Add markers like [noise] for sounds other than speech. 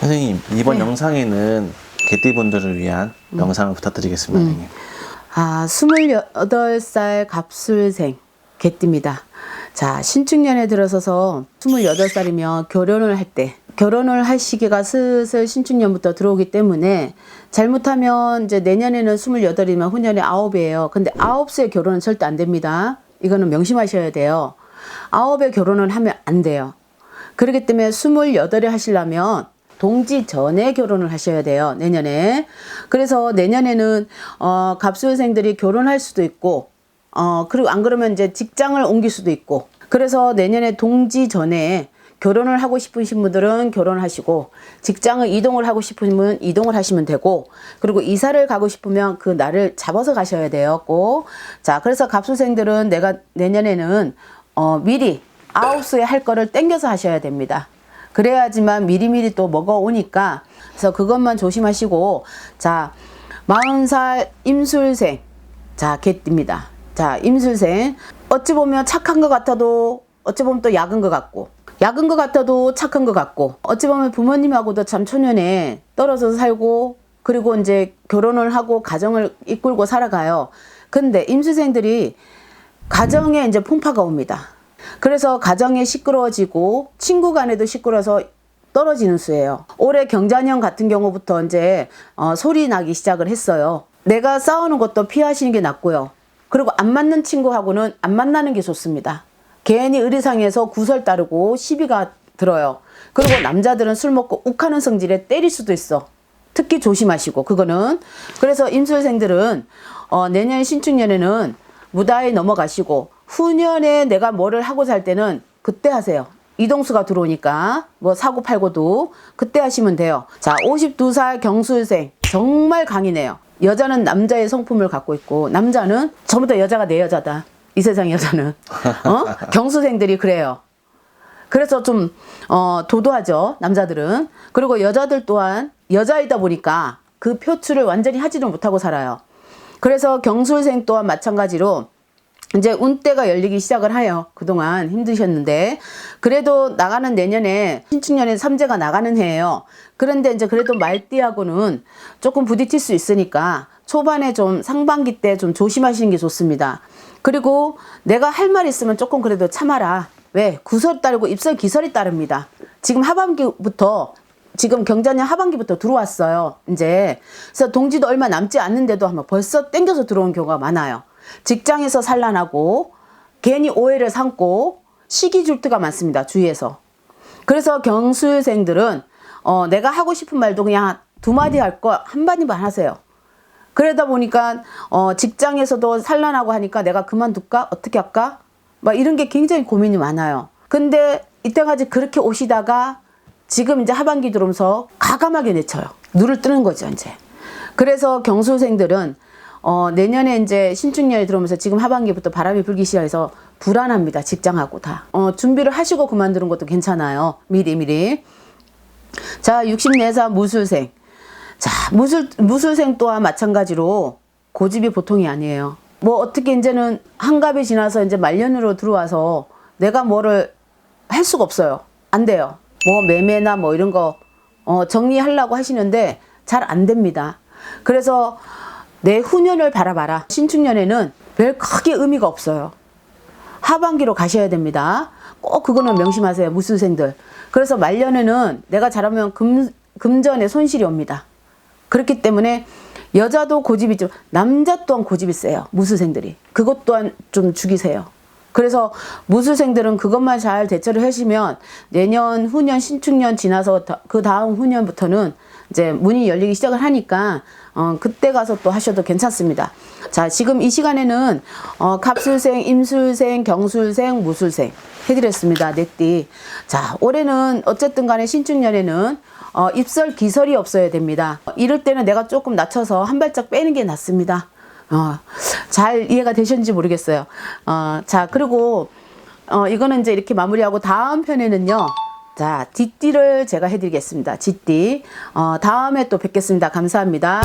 선생님 이번 네. 영상에는 개띠분들을 위한 음. 영상을 부탁드리겠습니다. 선생님. 아, 28살 갑술생 개띠입니다. 자, 신축년에 들어서서 28살이면 결혼을 할 때, 결혼을 할 시기가 슬슬 신축년부터 들어오기 때문에 잘못하면 이제 내년에는 28이면 후년에 9이에요. 근데 9세 결혼은 절대 안 됩니다. 이거는 명심하셔야 돼요. 9에 결혼을 하면 안 돼요. 그렇기 때문에 28에 하시려면 동지 전에 결혼을 하셔야 돼요. 내년에. 그래서 내년에는 어 갑수생들이 결혼할 수도 있고 어 그리고 안 그러면 이제 직장을 옮길 수도 있고. 그래서 내년에 동지 전에 결혼을 하고 싶으신 분들은 결혼하시고 직장을 이동을 하고 싶으면 이동을 하시면 되고 그리고 이사를 가고 싶으면 그 날을 잡아서 가셔야 돼요. 꼭. 자, 그래서 갑수생들은 내가 내년에는 어 미리 아홉 수에 할 거를 땡겨서 하셔야 됩니다. 그래야지만 미리미리 또 먹어오니까 그래서 그것만 조심하시고 자 40살 임술생 자 개띠입니다. 자 임술생 어찌 보면 착한 것 같아도 어찌 보면 또 약은 것 같고 약은 것 같아도 착한 것 같고 어찌 보면 부모님하고도 참 초년에 떨어져서 살고 그리고 이제 결혼을 하고 가정을 이끌고 살아가요. 근데 임수생들이 가정에 이제 풍파가 옵니다. 그래서 가정이 시끄러워지고 친구 간에도 시끄러워서 떨어지는 수예요. 올해 경자년 같은 경우부터 이제 어, 소리 나기 시작을 했어요. 내가 싸우는 것도 피하시는 게 낫고요. 그리고 안 맞는 친구하고는 안 만나는 게 좋습니다. 괜히 의리상에서 구설 따르고 시비가 들어요. 그리고 남자들은 술 먹고 욱하는 성질에 때릴 수도 있어. 특히 조심하시고 그거는 그래서 임술생들은 어, 내년 신축년에는 무다히 넘어가시고 후년에 내가 뭐를 하고 살 때는 그때 하세요. 이동수가 들어오니까 뭐 사고 팔고도 그때 하시면 돼요. 자, 52살 경술생 정말 강이네요. 여자는 남자의 성품을 갖고 있고 남자는 전부터 여자가 내 여자다. 이 세상 여자는 어? [laughs] 경수생들이 그래요. 그래서 좀 어, 도도하죠 남자들은 그리고 여자들 또한 여자이다 보니까 그 표출을 완전히 하지를 못하고 살아요. 그래서 경술생 또한 마찬가지로 이제 운대가 열리기 시작을 해요. 그동안 힘드셨는데 그래도 나가는 내년에 신축년에 삼재가 나가는 해예요. 그런데 이제 그래도 말띠하고는 조금 부딪힐 수 있으니까 초반에 좀 상반기 때 좀 조심하시는 게 좋습니다. 그리고 내가 할 말 있으면 조금 그래도 참아라. 왜? 구설 따르고 입설 기설이 따릅니다. 지금 하반기부터 지금 경자년 하반기부터 들어왔어요. 이제 그래서 동지도 얼마 남지 않는데도 한번 벌써 땡겨서 들어온 경우가 많아요. 직장에서 산란하고 괜히 오해를 삼고 시기 줄트가 많습니다. 주위에서. 그래서 경수생들은 어, 내가 하고 싶은 말도 그냥 두 마디 할 거 한 마디만 하세요. 그러다 보니까 어, 직장에서도 산란하고 하니까 내가 그만둘까? 어떻게 할까? 막 이런 게 굉장히 고민이 많아요. 근데 이때까지 그렇게 오시다가 지금 이제 하반기 들어오면서 가감하게 내쳐요. 눈을 뜨는 거죠, 이제. 그래서 경수생들은 어, 내년에 이제 신축년이 들어오면서 지금 하반기부터 바람이 불기 시작해서 불안합니다. 직장하고 다. 어, 준비를 하시고 그만두는 것도 괜찮아요. 미리 미리. 자, 64사 무술생. 자, 무술, 무술생 또한 마찬가지로 고집이 보통이 아니에요. 뭐 어떻게 이제는 한갑이 지나서 이제 말년으로 들어와서 내가 뭐를 할 수가 없어요. 안 돼요. 뭐 매매나 뭐 이런 거 어, 정리하려고 하시는데 잘 안 됩니다. 그래서 내 후년을 바라봐라. 신축년에는 별 크게 의미가 없어요. 하반기로 가셔야 됩니다. 꼭 그거는 명심하세요. 무술생들. 그래서 말년에는 내가 잘하면 금, 금전에 손실이 옵니다. 그렇기 때문에 여자도 고집이 좀, 남자 또한 고집이 세요. 무술생들이. 그것 또한 좀 죽이세요. 그래서 무술생들은 그것만 잘 대처를 하시면 내년, 후년, 신축년 지나서 다- 그 다음 후년부터는 이제 문이 열리기 시작을 하니까 어, 그때 가서 또 하셔도 괜찮습니다. 자, 지금 이 시간에는 어, 갑술생, 임술생, 경술생, 무술생 해드렸습니다. 넷띠. 자, 올해는 어쨌든 간에 신축년에는 어, 입설 기설이 없어야 됩니다. 이럴 때는 내가 조금 낮춰서 한 발짝 빼는 게 낫습니다. 어, 잘 이해가 되셨는지 모르겠어요. 어, 자, 그리고 어, 이거는 이제 이렇게 마무리하고 다음 편에는요. 자, 뒷띠를 제가 해드리겠습니다. 뒷띠. 어, 다음에 또 뵙겠습니다. 감사합니다.